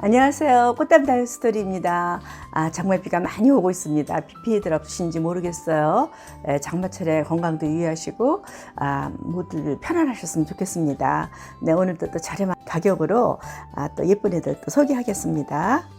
안녕하세요. 꽃담 다이 스토리입니다. 아, 정말 비가 많이 오고 있습니다. 비 피해들 없으신지 모르겠어요. 에, 장마철에 건강도 유의하시고, 아, 모두 편안하셨으면 좋겠습니다. 네, 오늘도 또 저렴한 가격으로 아, 또 예쁜 애들 또 소개하겠습니다.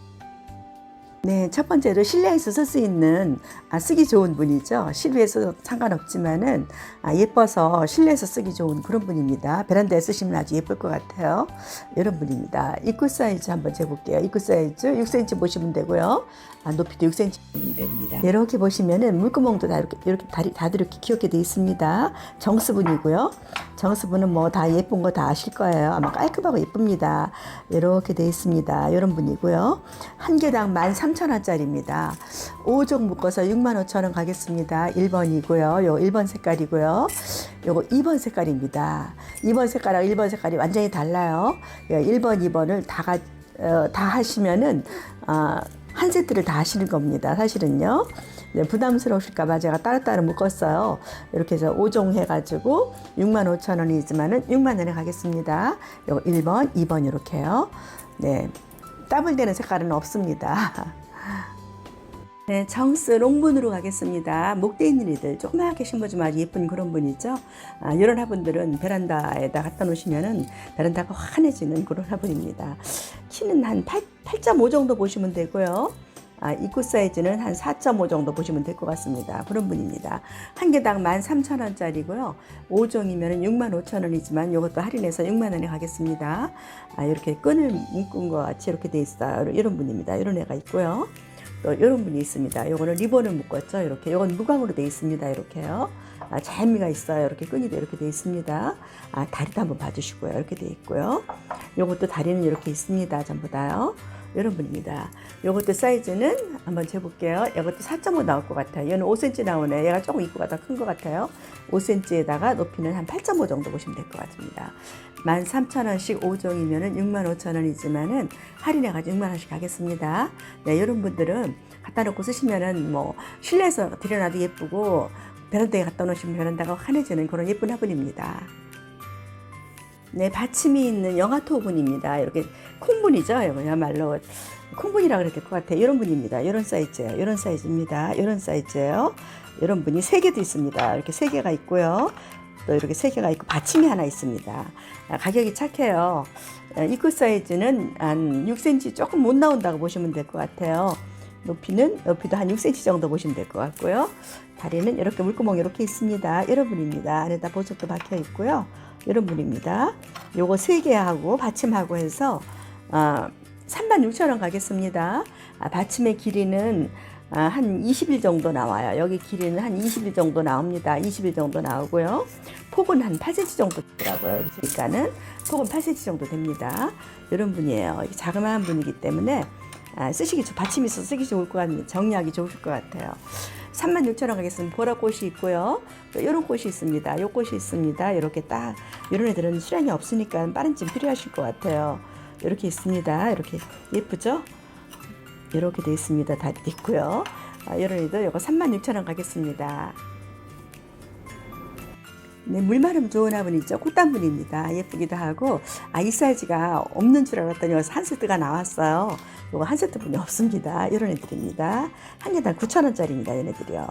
네, 첫 번째로 실내에서 쓸 수 있는 아, 쓰기 좋은 분이죠. 실외에서 상관없지만은 아, 예뻐서 실내에서 쓰기 좋은 그런 분입니다. 베란다에 쓰시면 아주 예쁠 것 같아요. 이런 분입니다. 입구 사이즈 한번 재볼게요. 입구 사이즈 6cm 보시면 되고요. 아, 높이도 6cm 됩니다. 이렇게 보시면은 물구멍도 다 이렇게 이렇게 다리 다들 이렇게 귀엽게 돼 있습니다. 정수분이고요. 정수분은 뭐 다 예쁜 거 다 아실 거예요. 아마 깔끔하고 예쁩니다. 이렇게 돼 있습니다. 이런 분이고요. 한 개당 13,000 원짜리입니다. 5종 묶어서 65,000원 가겠습니다. 1번이고요. 요 1번 색깔이고요. 요거 2번 색깔입니다. 2번 색깔하고 1번 색깔이 완전히 달라요. 1번, 2번을 다, 가, 어, 다 하시면은 어, 한 세트를 다 하시는 겁니다. 사실은요. 네, 부담스러우실까봐 제가 따로따로 묶었어요. 이렇게 해서 5종 해가지고 6만 5천 원이지만은 6만 원에 가겠습니다. 요거 1번, 2번 이렇게요. 네. 더블되는 색깔은 없습니다. 네, 정스 롱분으로 가겠습니다. 목대 있는 이들 조그맣게 심어주면 아주 예쁜 그런 분이죠. 아, 이런 화분들은 베란다에다 갖다 놓으시면은 베란다가 환해지는 그런 화분입니다. 키는 한 8, 8.5 정도 보시면 되고요. 아, 입구 사이즈는 한 4.5 정도 보시면 될 것 같습니다. 그런 분입니다. 한 개당 13,000원짜리고요. 5종이면 65,000원이지만 이것도 할인해서 6만원에 가겠습니다. 아, 이렇게 끈을 묶은 것 같이 이렇게 돼 있어요. 이런 분입니다. 이런 애가 있고요. 또 이런 분이 있습니다. 요거는 리본을 묶었죠. 이렇게. 요건 무광으로 돼 있습니다. 이렇게요. 아, 재미가 있어요. 이렇게 끈이도 이렇게 돼 있습니다. 아, 다리도 한번 봐주시고요. 이렇게 돼 있고요. 요것도 다리는 이렇게 있습니다. 전부 다요. 이런 분입니다. 요것도 사이즈는 한번 재볼게요. 이것도 4.5 나올 것 같아요. 얘는 5cm 나오네. 얘가 조금 입구가 더 큰 것 같아요. 5cm에다가 높이는 한 8.5 정도 보시면 될 것 같습니다. 13,000원씩 5종이면은 65,000원이지만은 할인해가지고 6만원씩 가겠습니다. 네, 이런 분들은 갖다 놓고 쓰시면은 뭐 실내에서 들여놔도 예쁘고 베란다에 갖다 놓으시면 베란다가 환해지는 그런 예쁜 화분입니다. 네, 받침이 있는 영화토분입니다. 이렇게 콩분이죠. 이거야말로 콩분이라 될것 같아요. 이런 분입니다. 이런 사이즈예요. 이런 사이즈입니다. 이런 사이즈예요. 이런 분이 세 개도 있습니다. 이렇게 세 개가 있고요. 또 이렇게 세 개가 있고 받침이 하나 있습니다. 아, 가격이 착해요. 아, 입구 사이즈는 한 6cm 조금 못 나온다고 보시면 될 것 같아요. 높이는 높이도 한 6cm 정도 보시면 될 것 같고요. 다리는 이렇게 물구멍이 이렇게 있습니다. 이런 분입니다. 안에다 보석도 박혀 있고요. 이런 분입니다. 요거 세 개하고 받침하고 해서 어, 36,000원 가겠습니다. 아, 받침의 길이는 아, 한 20일 정도 나와요. 여기 길이는 한 20일 정도 나옵니다. 20일 정도 나오고요. 폭은 한 8cm 정도 되더라고요. 그러니까는 폭은 8cm 정도 됩니다. 이런 분이에요. 자그마한 분이기 때문에 아, 쓰시기 좋, 받침이 있어서 쓰기 좋을 것 같네요. 정리하기 좋을 것 같아요. 36,000원 가겠습니다. 보라꽃이 있고요. 또 이런 꽃이 있습니다. 요 꽃이 있습니다. 이렇게 딱 이런 애들은 수량이 없으니까 빠른 찜 필요하실 것 같아요. 이렇게 있습니다. 이렇게 예쁘죠? 이렇게 돼 있습니다. 다 있고요. 아, 애들 이거 36,000원 가겠습니다. 네, 물 마름 좋은 화분이죠. 꽃단분입니다. 예쁘기도 하고, 아, 이 사이즈가 없는 줄 알았더니 한 세트가 나왔어요. 이거 한 세트분이 없습니다. 이런 애들입니다. 한 개당 9,000원짜리입니다. 얘네들이요.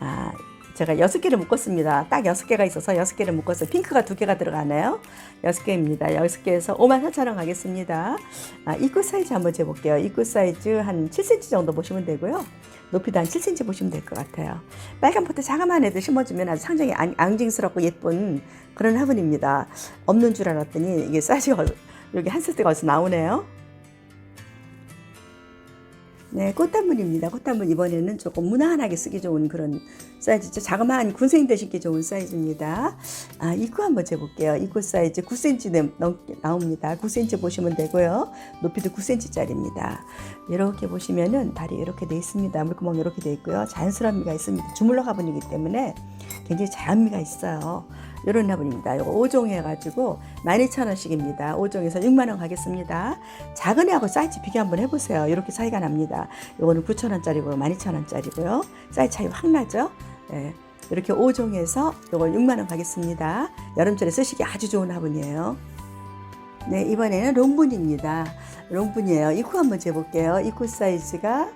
아, 제가 여섯 개를 묶었습니다. 딱 여섯 개가 있어서 여섯 개를 묶어서 핑크가 두 개가 들어가네요. 여섯 개입니다. 여섯 개에서 5만 4천 원 가겠습니다. 아, 입구 사이즈 한번 재볼게요. 입구 사이즈 한 7cm 정도 보시면 되고요. 높이도 한 7cm 보시면 될 것 같아요. 빨간 포트 자그마한 애들 심어주면 아주 상당히 앙- 앙증스럽고 예쁜 그런 화분입니다. 없는 줄 알았더니 이게 사이즈가 여기 한 세트가 어디서 나오네요. 네, 꽃단물입니다. 꽃단물 이번에는 조금 무난하게 쓰기 좋은 그런 사이즈죠. 자그마한 군생들 신기 좋은 사이즈입니다. 아, 입구 한번 재볼게요. 입구 사이즈 9cm 넘게 나옵니다. 9cm 보시면 되고요. 높이도 9cm짜리입니다. 이렇게 보시면은 다리 이렇게 돼 있습니다. 물구멍 이렇게 돼 있고요. 자연스러움이가 있습니다. 주물러 가분이기 때문에 굉장히 자연미가 있어요. 이런 화분입니다. 이거 5종 해가지고 12,000원씩입니다. 5종에서 6만원 가겠습니다. 작은 애하고 사이즈 비교 한번 해보세요. 이렇게 차이가 납니다. 이거는 9,000원짜리고요. 12,000원짜리고요. 사이즈 차이 확 나죠? 예. 이렇게 5종에서 이걸 6만원 가겠습니다. 여름철에 쓰시기 아주 좋은 화분이에요. 네, 이번에는 롱분입니다. 롱분이에요. 입구 한번 재볼게요. 입구 사이즈가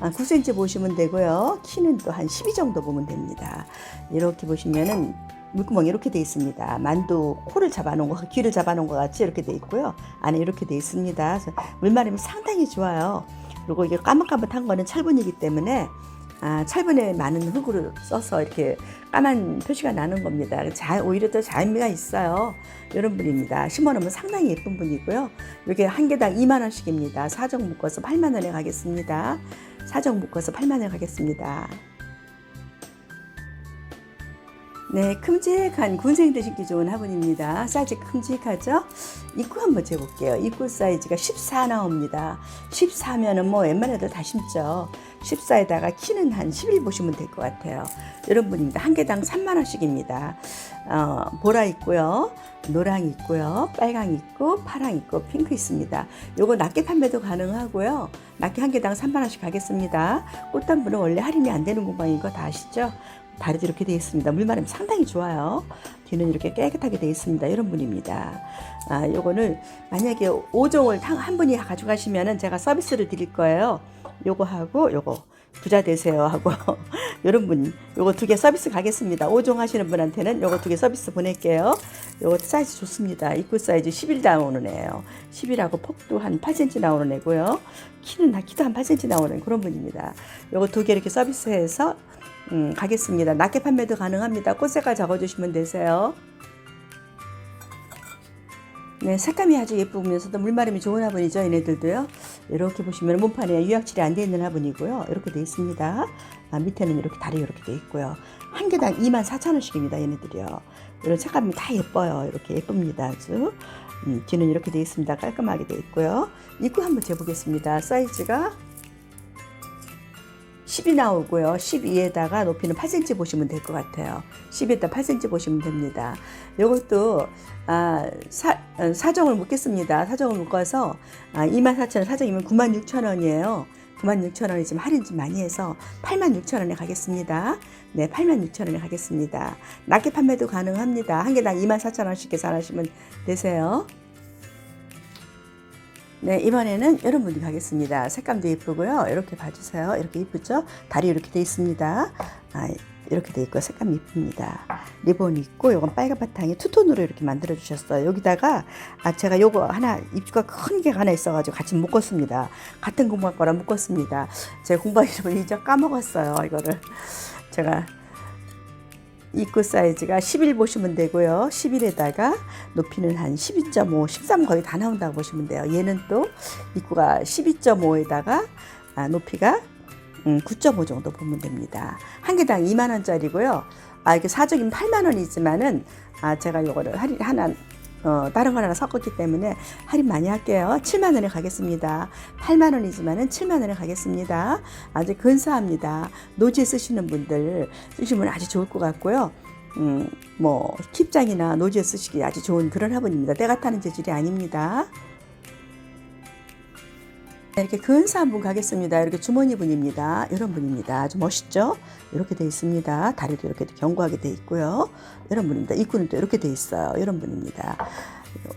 9cm 보시면 되고요. 키는 또 한 12 정도 보면 됩니다. 이렇게 보시면은 물구멍이 이렇게 돼 있습니다. 만두 코를 잡아놓은 거, 귀를 잡아놓은 것 같이 이렇게 돼 있고요. 안에 이렇게 돼 있습니다. 물마름이 상당히 좋아요. 그리고 이게 까뭇까뭇한 거는 철분이기 때문에 아, 철분에 많은 흙으로 써서 이렇게 까만 표시가 나는 겁니다. 자, 오히려 더 자연미가 있어요. 이런 분입니다. 심어놓으면 상당히 예쁜 분이고요. 이게 한 개당 2만 원씩입니다. 사정 묶어서 8만 원에 가겠습니다. 사정 묶어서 8만 원에 가겠습니다. 네, 큼직한 군생들 신기 좋은 화분입니다. 사이즈 큼직하죠? 입구 한번 재볼게요. 입구 사이즈가 14 나옵니다. 14면은 뭐 애들 다 심죠. 14에다가 키는 한 11 보시면 될 것 같아요. 이런 분입니다. 한 개당 3만원씩입니다. 어, 보라 있고요. 노랑 있고요. 빨강 있고, 파랑 있고, 핑크 있습니다. 요거 낱개 판매도 가능하고요. 낱개 한 개당 3만원씩 가겠습니다. 꽃단부는 원래 할인이 안 되는 공방인 거 다 아시죠? 다리도 이렇게 되어 있습니다. 물마름 상당히 좋아요. 뒤는 이렇게 깨끗하게 되어 있습니다. 이런 분입니다. 아, 요거는 만약에 5종을 한 분이 가져가시면은 제가 서비스를 드릴 거예요. 요거 하고 요거 부자 되세요 하고 이런 분 요거 두 개 서비스 가겠습니다. 5종 하시는 분한테는 요거 두 개 서비스 보낼게요. 요거 사이즈 좋습니다. 입구 사이즈 11 나오는 애예요. 10이라고 폭도 한 8cm 나오는 애고요. 키는 다 키도 한 8cm 나오는 그런 분입니다. 요거 두 개 이렇게 서비스해서 음, 가겠습니다. 낱개 판매도 가능합니다. 꽃 색깔 적어주시면 되세요. 네, 색감이 아주 예쁘면서도 물마름이 좋은 화분이죠. 얘네들도요. 이렇게 보시면 몸판에 유약칠이 안 돼 있는 화분이고요. 이렇게 돼 있습니다. 아, 밑에는 이렇게 다리 이렇게 돼 있고요. 한 개당 24,000원씩입니다. 얘네들이요. 이런 색감이 다 예뻐요. 이렇게 예쁩니다. 아주. 음, 뒤는 이렇게 돼 있습니다. 깔끔하게 돼 있고요. 입구 한번 재보겠습니다. 사이즈가 10이 나오고요. 12에다가 높이는 8cm 보시면 될 것 같아요. 10에다 8cm 보시면 됩니다. 이것도 아, 사, 사정을 묶겠습니다. 사정을 묶어서 아, 24,000원, 사정이면 96,000원이에요. 96,000원이 지금 할인 좀 많이 해서 86,000원에 가겠습니다. 네, 86,000원에 가겠습니다. 낱개 판매도 가능합니다. 한 개당 24,000원씩 계산하시면 되세요. 네, 이번에는 이런 분이 가겠습니다. 색감도 예쁘고요. 이렇게 봐주세요. 이렇게 예쁘죠? 다리 이렇게 돼 있습니다. 아, 이렇게 돼 있고 색감 예쁩니다. 리본 있고 이건 빨간 바탕에 투톤으로 이렇게 만들어 주셨어요. 여기다가 아 제가 요거 하나 입주가 큰 게 하나 있어 가지고 같이 묶었습니다. 같은 공방 거랑 묶었습니다. 제가 공방이라고 이제 까먹었어요. 이거를 제가 입구 사이즈가 11 보시면 되고요. 11에다가 높이는 한 12.5, 13 거의 다 나온다고 보시면 돼요. 얘는 또 입구가 12.5에다가 아, 높이가 음, 9.5 정도 보면 됩니다. 한 개당 2만 원짜리고요. 아 이게 사적인 8만 원이지만은 아 제가 요거를 하나 어, 다른 거 하나 섞었기 때문에 할인 많이 할게요. 7만 원에 가겠습니다. 8만 원이지만은 7만 원에 가겠습니다. 아주 근사합니다. 노지에 쓰시는 분들 쓰시면 아주 좋을 것 같고요. 음, 뭐 킵장이나 노지에 쓰시기 아주 좋은 그런 화분입니다. 때가 타는 재질이 아닙니다. 네, 이렇게 근사 한 분 가겠습니다. 이렇게 주머니 분입니다. 이런 분입니다. 아주 멋있죠? 이렇게 돼 있습니다. 다리도 이렇게 견고하게 돼 있고요. 이런 분입니다. 입구는 또 이렇게 돼 있어요. 이런 분입니다.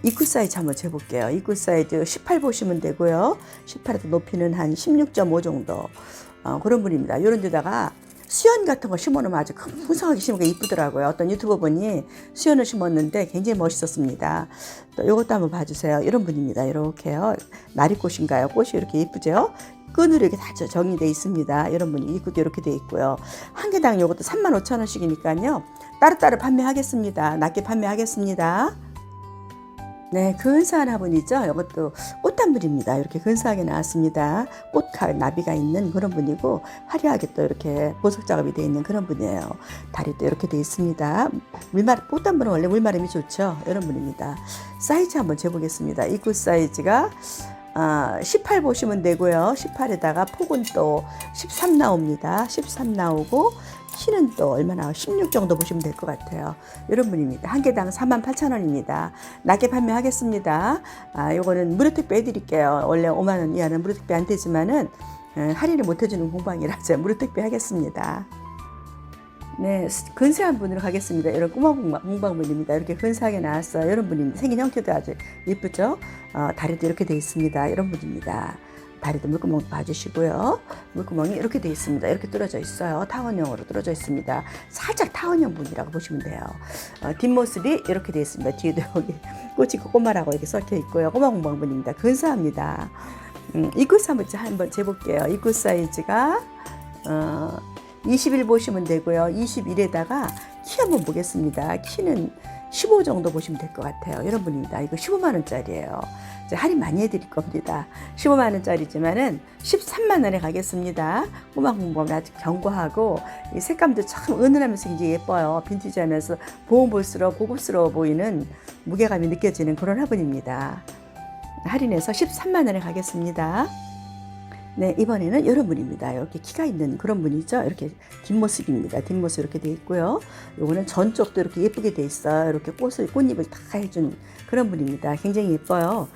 입구 사이즈 한번 재볼게요. 입구 사이즈 18 보시면 되고요. 18에도 높이는 한 16.5 정도. 어, 그런 분입니다. 이런 데다가 수연 같은 거 심어놓으면 아주 풍성하게 게 이쁘더라고요. 어떤 유튜버 분이 수연을 심었는데 굉장히 멋있었습니다. 또 이것도 한번 봐주세요. 이런 분입니다. 이렇게요. 나리꽃인가요? 꽃이 이렇게 이쁘죠? 끈으로 이렇게 다 정리되어 있습니다. 이런 분이 입구도 이렇게 되어 있고요. 한 개당 이것도 35,000원씩이니까요. 따로따로 판매하겠습니다. 낮게 판매하겠습니다. 네, 근사한 화분이죠. 이것도 꽃단물입니다. 이렇게 근사하게 나왔습니다. 꽃가 나비가 있는 그런 분이고 화려하게 또 이렇게 보석 작업이 되어 있는 그런 분이에요. 다리 도 이렇게 되어 있습니다. 물마 꽃단물은 원래 물마름이 좋죠. 이런 분입니다. 사이즈 한번 재보겠습니다. 입구 사이즈가 아, 18 보시면 되고요. 18에다가 폭은 또 13 나옵니다. 13 나오고 키는 또 얼마나 16 정도 보시면 될 것 같아요. 이런 분입니다. 한 개당 48,000원입니다. 낮게 판매하겠습니다. 아, 요거는 무료 택배 해드릴게요. 원래 5만 원 이하는 무료 택배 안 되지만은 에, 할인을 못 해주는 공방이라 제가 무료 택배 하겠습니다. 네, 스- 근사한 분으로 가겠습니다. 이런 꼬마 문방문입니다. 이렇게 근사하게 나왔어요. 이런 분입니다. 생긴 형태도 아주 예쁘죠? 어, 다리도 이렇게 돼 있습니다. 이런 분입니다. 다리도 물구멍 봐주시고요. 물구멍이 이렇게 돼 있습니다. 이렇게 뚫어져 있어요. 타원형으로 뚫어져 있습니다. 살짝 타원형 분이라고 보시면 돼요. 어, 뒷모습이 이렇게 돼 있습니다. 뒤에도 여기 꽃이 꼬마라고 이렇게 썩혀 있고요. 꼬마 문방문입니다. 근사합니다. 음, 입구 사이즈 한번 재볼게요. 입구 사이즈가 어, 20일 보시면 되고요. 21에다가 키 한번 보겠습니다. 키는 15 정도 보시면 될 것 같아요. 이런 분입니다. 이거 15만 원짜리예요. 할인 많이 해드릴 겁니다. 15만 원짜리지만은 13만 원에 가겠습니다. 꼬마 공범 아주 견고하고 이 색감도 참 은은하면서 굉장히 예뻐요. 빈티지하면서 보면 볼수록 고급스러워 보이는 무게감이 느껴지는 그런 화분입니다. 할인해서 13만 원에 가겠습니다. 네, 이번에는 이런 분입니다. 이렇게 키가 있는 그런 분이죠. 이렇게 뒷모습입니다. 뒷모습 이렇게 돼 있고요. 요거는 전쪽도 이렇게 예쁘게 돼 있어요. 이렇게 꽃을, 꽃잎을 다 해준 그런 분입니다. 굉장히 예뻐요.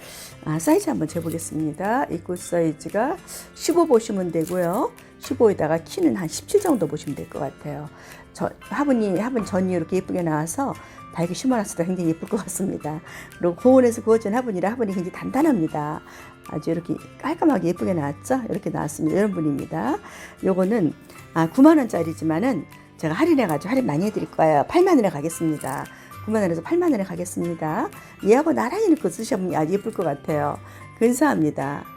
아, 사이즈 한번 재보겠습니다. 이 꽃 사이즈가 15 보시면 되고요. 15에다가 키는 한 17 정도 보시면 될 것 같아요. 저, 화분이, 화분 전이 이렇게 예쁘게 나와서 달기 심어놨을 때 굉장히 예쁠 것 같습니다. 그리고 고온에서 구워진 화분이라 화분이 굉장히 단단합니다. 아주 이렇게 깔끔하게 예쁘게 나왔죠? 이렇게 나왔습니다. 이런 분입니다. 요거는 아, 9만 원짜리지만은 제가 할인해가지고 할인 많이 해드릴 거예요. 8만 원에 가겠습니다. 9만 원에서 8만 원에 가겠습니다. 얘하고 나란히 놓고 쓰셔보면 아주 예쁠 것 같아요. 근사합니다.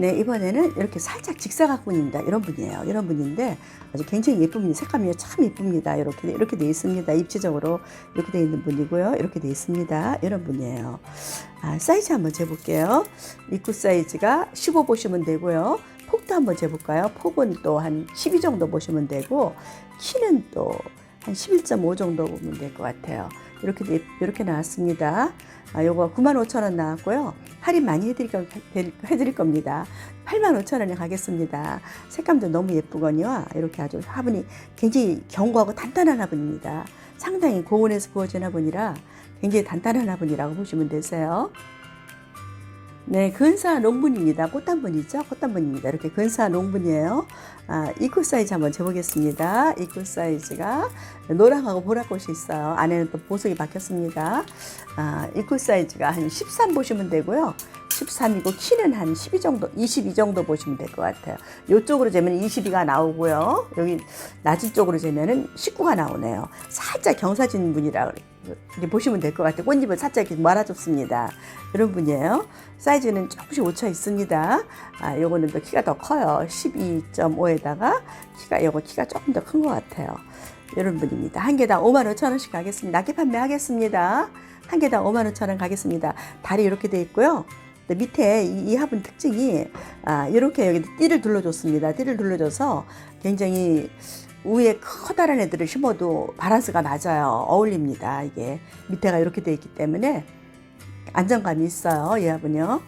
네, 이번에는 이렇게 살짝 직사각분입니다. 이런 분이에요. 이런 분인데 아주 굉장히 예쁩니다. 색감이 참 예쁩니다. 이렇게 이렇게 돼 있습니다. 입체적으로 이렇게 돼 있는 분이고요. 이렇게 돼 있습니다. 이런 분이에요. 아, 사이즈 한번 재볼게요. 입구 사이즈가 15 보시면 되고요. 폭도 한번 재볼까요? 폭은 또 한 12 정도 보시면 되고 키는 또 한 11.5 정도 보면 될 것 같아요. 이렇게 돼- 이렇게 나왔습니다. 아, 요거 95,000원 나왔고요. 할인 많이 해드릴, 거- 해드릴 겁니다. 85,000원에 가겠습니다. 색감도 너무 예쁘거니와 이렇게 아주 화분이 굉장히 견고하고 단단한 화분입니다. 상당히 고온에서 구워진 화분이라 굉장히 단단한 화분이라고 보시면 되세요. 네, 근사 농분입니다. 꽃단분이죠. 꽃단분입니다. 이렇게 근사 농분이에요. 아, 이꽃 사이즈 한번 재보겠습니다. 이꽃 사이즈가 노랑하고 보라꽃이 있어요. 안에는 또 보석이 박혔습니다. 아, 이꽃 사이즈가 한 13 보시면 되고요. 13이고 키는 한 12 정도, 22 정도 보시면 될 것 같아요. 이쪽으로 재면 22가 나오고요. 여기 낮은 쪽으로 재면은 19가 나오네요. 살짝 경사진 분이라 이렇게 보시면 될 것 같아요. 꽃잎을 살짝 이렇게 말아줬습니다. 이런 분이에요. 사이즈는 조금씩 오차 있습니다. 아, 요거는 또 키가 더 커요. 12.5에다가 키가, 요거 키가 조금 더 큰 것 같아요. 이런 분입니다. 한 개당 5만 5천 원씩 가겠습니다. 납기 판매하겠습니다. 한 개당 5만 5천 원 가겠습니다. 다리 이렇게 돼 있고요. 또 밑에 이, 이 화분 특징이 아, 이렇게 여기 띠를 둘러줬습니다. 띠를 둘러줘서 굉장히 위에 커다란 애들을 심어도 바란스가 맞아요. 어울립니다. 이게 밑에가 이렇게 돼 있기 때문에 안정감이 있어요. 이 화분요.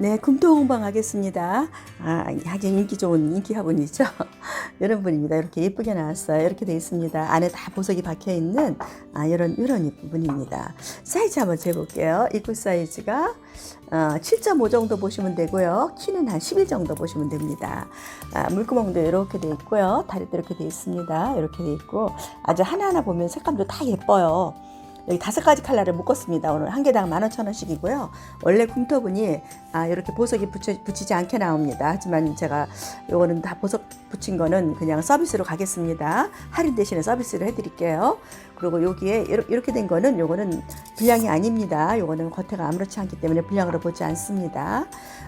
네, 금토홍방 하겠습니다. 아, 아주 인기 좋은 인기 화분이죠. 이런 분입니다. 이렇게 예쁘게 나왔어요. 이렇게 돼 있습니다. 안에 다 보석이 박혀 있는 아, 이런 이런 분입니다. 사이즈 한번 재볼게요. 입구 사이즈가 어, 7.5 정도 보시면 되고요. 키는 한 11 정도 보시면 됩니다. 아, 물구멍도 이렇게 돼 있고요. 다리도 이렇게 돼 있습니다. 이렇게 돼 있고 아주 하나하나 보면 색감도 다 예뻐요. 여기 다섯 가지 컬러를 묶었습니다. 오늘 한 개당 15,000원씩이고요. 원래 kum토분이 아, 이렇게 보석이 붙여, 붙이지 않게 나옵니다. 하지만 제가 요거는 다 보석 붙인 거는 그냥 서비스로 가겠습니다. 할인 대신에 서비스를 해드릴게요. 그리고 여기에 이렇- 이렇게 된 거는 요거는 분량이 아닙니다. 요거는 겉에가 아무렇지 않기 때문에 분량으로 보지 않습니다.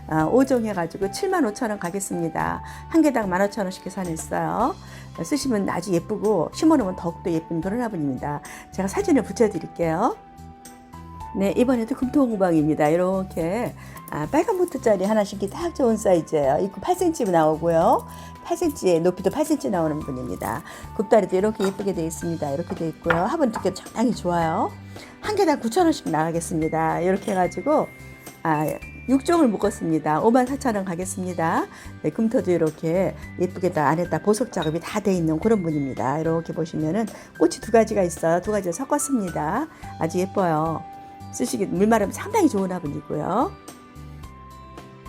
아, 5종 해가지고 75,000원 가겠습니다. 한 개당 15,000원씩 계산했어요. 쓰시면 아주 예쁘고 심어놓으면 더욱더 예쁜 그런 화분입니다. 제가 사진을 붙여드릴게요. 네, 이번에도 금토홍방입니다. 이렇게 아, 빨간 보트짜리 하나 신기 딱 좋은 사이즈예요. 입구 8cm 나오고요. 8cm 높이도 8cm 나오는 분입니다. 굽다리도 이렇게 예쁘게 되어 있습니다. 이렇게 되어 있고요. 화분 두께 상당히 좋아요. 한 개당 9,000원씩 나가겠습니다. 이렇게 해가지고 아, 6종을 묶었습니다. 5만 4천 원 가겠습니다. 네, 금토도 이렇게 예쁘게 다 안에 다 보석 작업이 다 돼 있는 그런 분입니다. 이렇게 보시면은 꽃이 두 가지가 있어요. 두 가지를 섞었습니다. 아주 예뻐요. 쓰시기 물 마르면 상당히 좋은 화분이고요.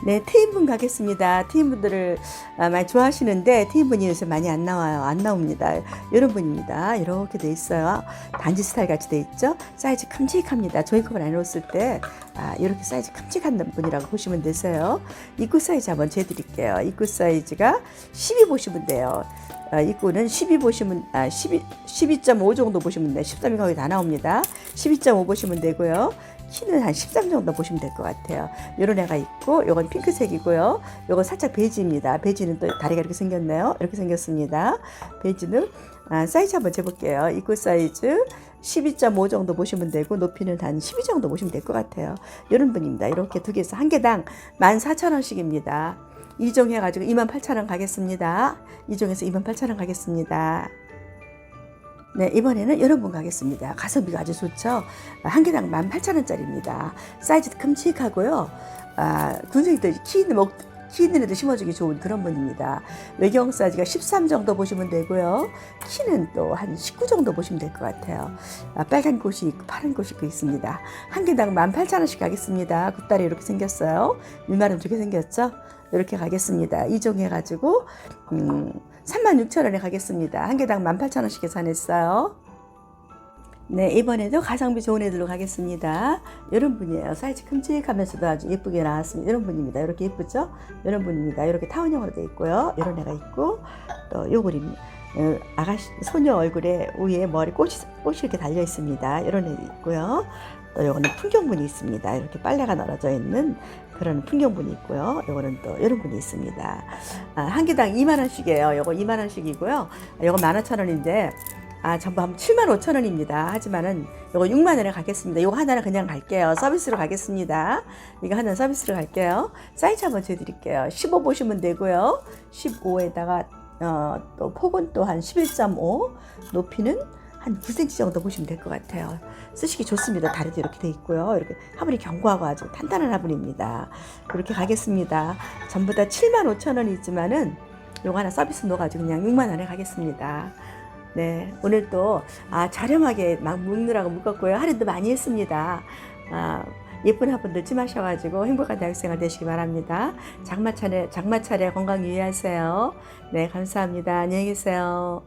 네, 트인분 가겠습니다. 트인분들을 아, 많이 좋아하시는데 트인분이 요새 많이 안 나와요. 안 나옵니다. 이런 분입니다. 이렇게 돼 있어요. 단지 스타일 같이 돼 있죠. 사이즈 큼직합니다. 조이컵을 안 넣었을 때 아, 이렇게 사이즈 큼직한 분이라고 보시면 되세요. 입구 사이즈 한번 재드릴게요. 입구 사이즈가 12 보시면 돼요. 아, 입구는 12 보시면 아 12 12.5 정도 보시면 돼요. 13이 거의 다 나옵니다. 12.5 보시면 되고요. 키는 한 13 정도 보시면 될 것 같아요. 요런 애가 있고 요건 핑크색이고요. 요건 살짝 베이지입니다. 베이지는 또 다리가 이렇게 생겼네요. 이렇게 생겼습니다. 베이지는 아, 사이즈 한번 재볼게요. 입구 사이즈 12.5 정도 보시면 되고 높이는 한 12 정도 보시면 될 것 같아요. 이런 분입니다. 이렇게 두 개에서 한 개당 14,000원씩입니다. 이종 해가지고 28,000원 가겠습니다. 이종해서 28,000원 가겠습니다. 네, 이번에는 이런 분 가겠습니다. 가성비가 아주 좋죠. 한 개당 18,000원짜리입니다. 사이즈도 큼직하고요. 아, 군생이들 키 있는 목, 키 있는 애들 심어주기 좋은 그런 분입니다. 외경 사이즈가 13 정도 보시면 되고요. 키는 또 한 19 정도 보시면 될 것 같아요. 아, 빨간 꽃이 있고 파란 꽃이 있고 있습니다. 한 개당 18,000원씩 가겠습니다. 굿다리 이렇게 생겼어요. 밀마름 두개 생겼죠? 이렇게 가겠습니다. 이종해가지고 음, 36,000원에 가겠습니다. 한 개당 18,000원씩 계산했어요. 네, 이번에도 가성비 좋은 애들로 가겠습니다. 이런 분이에요. 사이즈 큼직하면서도 아주 예쁘게 나왔습니다. 이런 분입니다. 이렇게 예쁘죠? 이런 분입니다. 이렇게 타원형으로 되어 있고요. 이런 애가 있고, 또 요구림, 어, 아가씨, 소녀 얼굴에 위에 머리 꽃이, 꽃이 이렇게 달려 있습니다. 이런 애도 있고요. 또 요거는 풍경분이 있습니다. 이렇게 빨래가 널어져 있는 그런 풍경분이 있고요. 요거는 또 이런 분이 있습니다. 아, 한 개당 2만 원씩이에요. 요거 2만 원씩이고요. 요거 15,000원인데 아, 전부 한 7만 5천 원입니다. 하지만은 요거 6만 원에 가겠습니다. 요거 하나는 그냥 갈게요. 서비스로 가겠습니다. 이거 하나 서비스로 갈게요. 사이즈 한번 재드릴게요. 15 보시면 되고요. 15에다가 어, 또 폭은 또한 11.5, 높이는 한 9cm 정도 보시면 될 것 같아요. 쓰시기 좋습니다. 다리도 이렇게 돼 있고요. 이렇게 화분이 견고하고 아주 탄탄한 화분입니다. 이렇게 가겠습니다. 전부 다 7만 5천 원이지만은 요거 하나 서비스 넣어가지고 그냥 6만 원에 가겠습니다. 네, 오늘 또 아, 저렴하게 막 묶느라고 묶었고요. 할인도 많이 했습니다. 아, 예쁜 화분 넣지 마셔가지고 행복한 대학생활 되시기 바랍니다. 장마철에, 장마철에 건강 유의하세요. 네, 감사합니다. 안녕히 계세요.